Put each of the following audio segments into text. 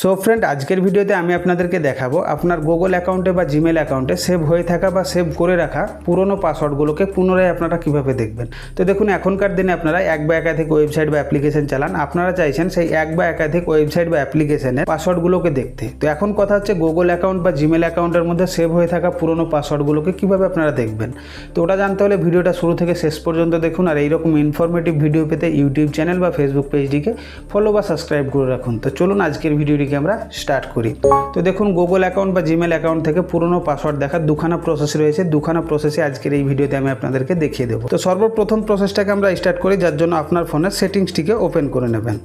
So friend আজকের ভিডিওতে আমি আপনাদেরকে দেখাবো আপনার গুগল অ্যাকাউন্টে বা জিমেল অ্যাকাউন্টে সেভ হয়ে থাকা বা সেভ করে রাখা পুরনো পাসওয়ার্ডগুলোকে পুনরায় আপনারা কীভাবে দেখবেন? তো দেখুন, এখনকার দিনে আপনারা এক বা একাধিক ওয়েবসাইট বা অ্যাপ্লিকেশন চালান। আপনারা চাইছেন সেই এক বা একাধিক ওয়েবসাইট বা অ্যাপ্লিকেশনের পাসওয়ার্ডগুলোকে দেখতে। তো এখন কথা হচ্ছে গুগল অ্যাকাউন্ট বা জিমেল অ্যাকাউন্টের মধ্যে সেভ হয়ে থাকা পুরনো পাসওয়ার্ডগুলোকে কীভাবে আপনারা দেখবেন? তো ওটা জানতে হলে ভিডিওটা শুরু থেকে শেষ পর্যন্ত দেখুন আর এইরকম ইনফরমেটিভ ভিডিও পেতে ইউটিউব চ্যানেল বা ফেসবুক পেজটিকে ফলো বা সাবস্ক্রাইব করে রাখুন। তো চলুন আজকের ভিডিওটিকে আমরা স্টার্ট করি। তো দেখুন গুগল অ্যাকাউন্ট বা জিমেল অ্যাকাউন্ট থেকে পুরনো পাসওয়ার্ড দেখার দুখানা প্রসেস রয়েছে। দুখানা প্রসেসে আজকের এই ভিডিওতে আমি আপনাদেরকে দেখিয়ে দেবো। তো সর্বপ্রথম প্রসেসটাকে আমরা স্টার্ট করি, যার জন্য আপনার ফোনের সেটিংসটিকে ওপেন করে নেবেন।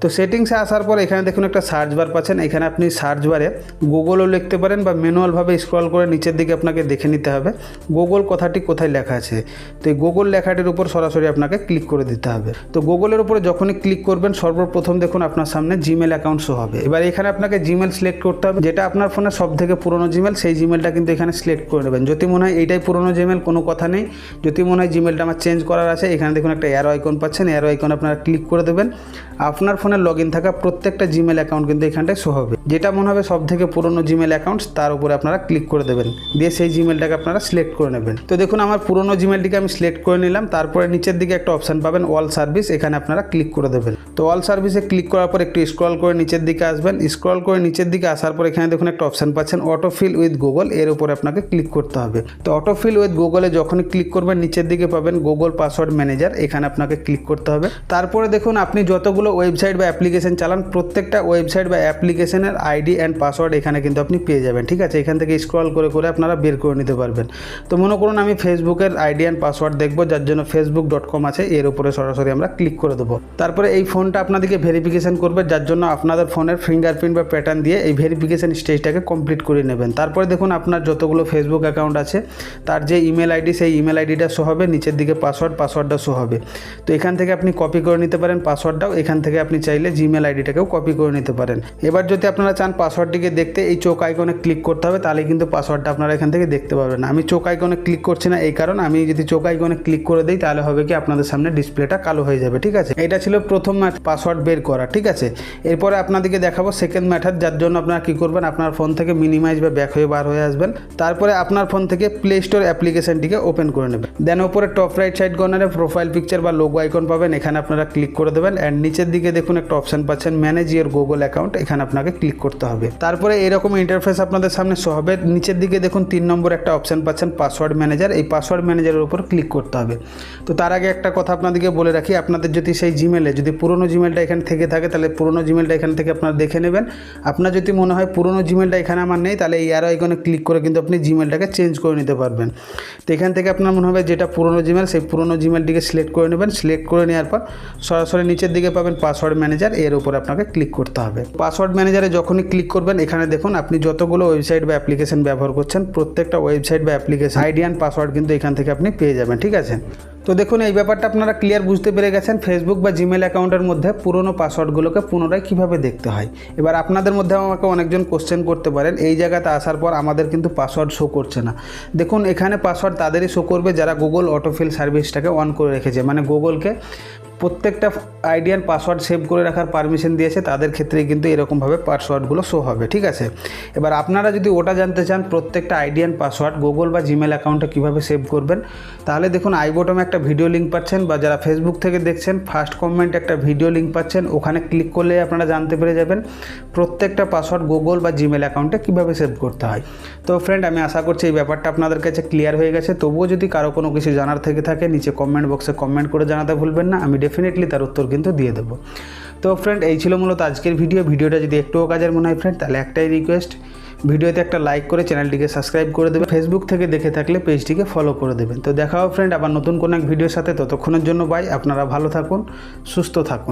তো সেটিংসে আসার পর এখানে দেখুন একটা সার্চ বার পাচ্ছেন। এখানে আপনি সার্চ বারে গুগলও লিখতে পারেন বা ম্যানুয়ালভাবে স্ক্রল করে নিচের দিকে আপনাকে দেখে নিতে হবে। গুগল কথাটি কোথায় লেখা আছে? তো এই গুগল লেখাটির উপর সরাসরি আপনাকে ক্লিক করে দিতে হবে। তো গুগলের উপরে যখনই ক্লিক করবেন, সর্বপ্রথম দেখুন আপনার সামনে জিমেল অ্যাকাউন্ট শো হবে। এবার এখানে আপনাকে জিমেল সিলেক্ট করতে হবে। যেটা আপনার ফোনে সব থেকে পুরনো জিমেল সেই জিমেলটা কিন্তু এখানে সিলেক্ট করে নেবেন। যদি মনে হয় এইটাই পুরনো জিমেল কোনো কথা নেই। যদি মনে হয় জিমেলটা আমার চেঞ্জ করার আছে, এখানে দেখুন একটা অ্যারো আইকন পাচ্ছেন। অ্যারো আইকন আপনারা ক্লিক করে দেবেন। আপনার ফোনে লগ থাকা প্রত্যেকটা জিমেল অ্যাকাউন্ট কিন্তু এখানটায় শো হবে। যেটা মনে হবে সব থেকে পুরনো জিমেল অ্যাকাউন্টস তার উপরে আপনারা ক্লিক করে দেবেন। দিয়ে সেই জিমেলটাকে আপনারা সিলেক্ট করে নেবেন। তো দেখুন, আমার পুরনো জিমেলটিকে আমি সিলেক্ট করে নিলাম। তারপরে নিচের দিকে একটা অপশান পাবেন অল সার্ভিস এখানে আপনারা ক্লিক করে দেবেন। তো অল সার্ভিসে ক্লিক করার পর একটু স্ক্রল করে নিচের দিকে আসবেন। স্ক্রল করে নিচের দিকে আসার পর এখানে দেখুন একটা অপশান পাচ্ছেন অটো ফিল উইথ গুগল এর উপরে আপনাকে ক্লিক করতে হবে। তো অটো ফিল উইথ গুগলে যখন ক্লিক করবেন, নিচের দিকে পাবেন গুগল পাসওয়ার্ড ম্যানেজার এখানে আপনাকে ক্লিক করতে হবে। তারপরে দেখুন, আপনি যতগুলো ওয়েবসাইট বা অ্যাপ্লিকেশন চালান, প্রত্যেকটা ওয়েবসাইট বা অ্যাপ্লিকেশনের আইডি অ্যান্ড পাসওয়ার্ড এখানে কিন্তু আপনি পেয়ে যাবেন, ঠিক আছে? এখান থেকে স্ক্রল করে করে আপনারা বের করে নিতে পারবেন। তো মনে করুন আমি ফেসবুকের আইডি অ্যান্ড পাসওয়ার্ড দেখব, যার জন্য ফেসবুক ডট কম আছে, এর উপরে সরাসরি আমরা ক্লিক করে দেবো। তারপরে এই ফোনটা আপনাদেরকে ভেরিফিকেশন করবে, যার জন্য আপনাদের ফোনের ফিঙ্গারপ্রিন্ট বা প্যাটার্ন দিয়ে এই ভেরিফিকেশন স্টেজটাকে কমপ্লিট করে নেবেন। তারপরে দেখুন আপনার যতগুলো ফেসবুক অ্যাকাউন্ট আছে, তার যে ইমেল আইডি সেই ইমেল আইডিটা শো হবে, নিচের দিকে পাসওয়ার্ড পাসওয়ার্ডটা শো হবে। তো এখান থেকে আপনি কপি করে নিতে পারেন পাসওয়ার্ডটাও এখান থেকে আপনি চাইলে জিমেল আইডিটাকেও কপি করে নিতে পারেন। এবার যদি আপনারা চান পাসওয়ার্ডটিকে দেখতে, এই চোখ আইকনে ক্লিক করতে হবে তাহলে কিন্তু পাসওয়ার্ডটা আপনারা এখান থেকে দেখতে পাবেন আমি চোখ আইকনে ক্লিক করছি না এই কারণ, আমি যদি চোখ আইকনে ক্লিক করে দিই, তাহলে হবে কি আপনাদের সামনে ডিসপ্লেটা কালো হয়ে যাবে, ঠিক আছে? এটা ছিল প্রথম পাসওয়ার্ড বের করা, ঠিক আছে? এরপরে আপনাদেরকে দেখাবো সেকেন্ড ম্যাথাড যার জন্য আপনারা কী করবেন, আপনার ফোন থেকে মিনিমাইজ বা ব্যাক হয়ে বার হয়ে আসবেন। তারপরে আপনার ফোন থেকে প্লে স্টোর অ্যাপ্লিকেশনটিকে ওপেন করে নেবেন। দেন ওপরে টপ রাইট সাইড কর্নারে প্রোফাইল পিকচার বা লোগো আইকন পাবেন, এখানে আপনারা ক্লিক করে দেবেন। অ্যান্ড নিচের দিকে দেখুন একটা অপশন পাচ্ছেন ম্যানেজ ইয়োর গুগল অ্যাকাউন্ট এখানে আপনাকে ক্লিক করতে হবে। তারপরে এরকম ইন্টারফেস আপনাদের সামনে শো হবে। নিচের দিকে দেখুন, তিন নম্বর একটা অপশন পাচ্ছেন পাসওয়ার্ড ম্যানেজার এই পাসওয়ার্ড ম্যানেজারের উপর ক্লিক করতে হবে। তো তার আগে একটা কথা আপনাদেরকে বলে রাখি, আপনাদের যদি সেই জিমেলে যদি পুরনো জিমেলটা এখানে থেকে থাকে, তাহলে পুরনো জিমেলটা এখান থেকে আপনারা দেখে নেবেন। আপনার যদি মনে হয় পুরনো জিমেলটা এখানে আমার নেই, তাহলে এই আরও আইকনে ক্লিক করে কিন্তু আপনি জিমেলটাকে চেঞ্জ করে নিতে পারবেন। তো এখান থেকে আপনার মনে হবে যেটা পুরনো জিমেল সেই পুরনো জিমেলটিকে সিলেক্ট করে নেবেন। সিলেক্ট করে নেওয়ার পর সরাসরি নিচের দিকে পাবেন পাসওয়ার্ড ম্যানেজার এর উপর আপনাকে ক্লিক করতে হবে। পাসওয়ার্ড ম্যানেজারে যখনই ক্লিক করবেন, এখানে দেখুন আপনি যতগুলো ওয়েবসাইট বা অ্যাপ্লিকেশন ব্যবহার করছেন, প্রত্যেকটা ওয়েবসাইট বা অ্যাপ্লিকেশন আইডি অ্যান্ড পাসওয়ার্ড কিন্তু এখান থেকে আপনি পেয়ে যাবেন, ঠিক আছে? তো দেখুন, এই ব্যাপারটা আপনারা ক্লিয়ার বুঝতে পেরে গেছেন। ফেসবুক বা জিমেল অ্যাকাউন্টের মধ্যে পুরনো পাসওয়ার্ডগুলোকে পুনরায় কীভাবে দেখতে হয়? এবার আপনাদের মধ্যে আমাকে অনেকজন কোশ্চেন করতে পারেন। এই জায়গাতে আসার পর আমাদের কিন্তু পাসওয়ার্ড শো করছে না। দেখুন, এখানে পাসওয়ার্ড তাদেরই শো করবে যারা গুগল অটোফিল সার্ভিসটাকে অন করে রেখেছে। মানে গুগলকে প্রত্যেকটা আইডি অ্যান্ড পাসওয়ার্ড সেভ করে রাখার পারমিশন দিয়েছে, তাদের ক্ষেত্রে কিন্তু এরকমভাবে পাসওয়ার্ডগুলো শো হবে, ঠিক আছে? এবার আপনারা যদি ওটা জানতে চান, প্রত্যেকটা আইডি অ্যান্ড পাসওয়ার্ড, গুগল বা জিমেল অ্যাকাউন্টে কীভাবে সেভ করবেন, তাহলে দেখুন আই বটমে একটা ভিডিও লিঙ্ক পাচ্ছেন, বা যারা ফেসবুক থেকে দেখছেন ফার্স্ট কমেন্ট একটা ভিডিও লিঙ্ক পাচ্ছেন, ওখানে ক্লিক করলে আপনারা জানতে পেরে যাবেন প্রত্যেকটা পাসওয়ার্ড গুগল বা জিমেল অ্যাকাউন্টে কীভাবে সেভ করতে হয়। তো ফ্রেন্ড আমি আশা করছি এই ব্যাপারটা আপনাদের কাছে ক্লিয়ার হয়ে গেছে, তবুও যদি কারও কোনো কিছু জানার থেকে থাকে, নিচে কমেন্ট বক্সে কমেন্ট করে জানাতে ভুলবেন না, আমি ডেফিনেটলি তার উত্তর কিন্তু দিয়ে দেবো। তো ফ্রেন্ড এই ছিল মূলত আজকের ভিডিও ভিডিওটা যদি একটুও কাজের মনে হয় ফ্রেন্ড তাহলে একটাই রিকোয়েস্ট ভিডিওতে একটা লাইক করে চ্যানেলটিকে সাবস্ক্রাইব করে দেবেন। ফেসবুক থেকে দেখে থাকলে পেজটিকে ফলো করে দেবেন। তো দেখাও ফ্রেন্ড আবার নতুন কোনো এক ভিডিওর সাথে। ততক্ষণের জন্য বাই আপনারা ভালো থাকুন, সুস্থ থাকুন।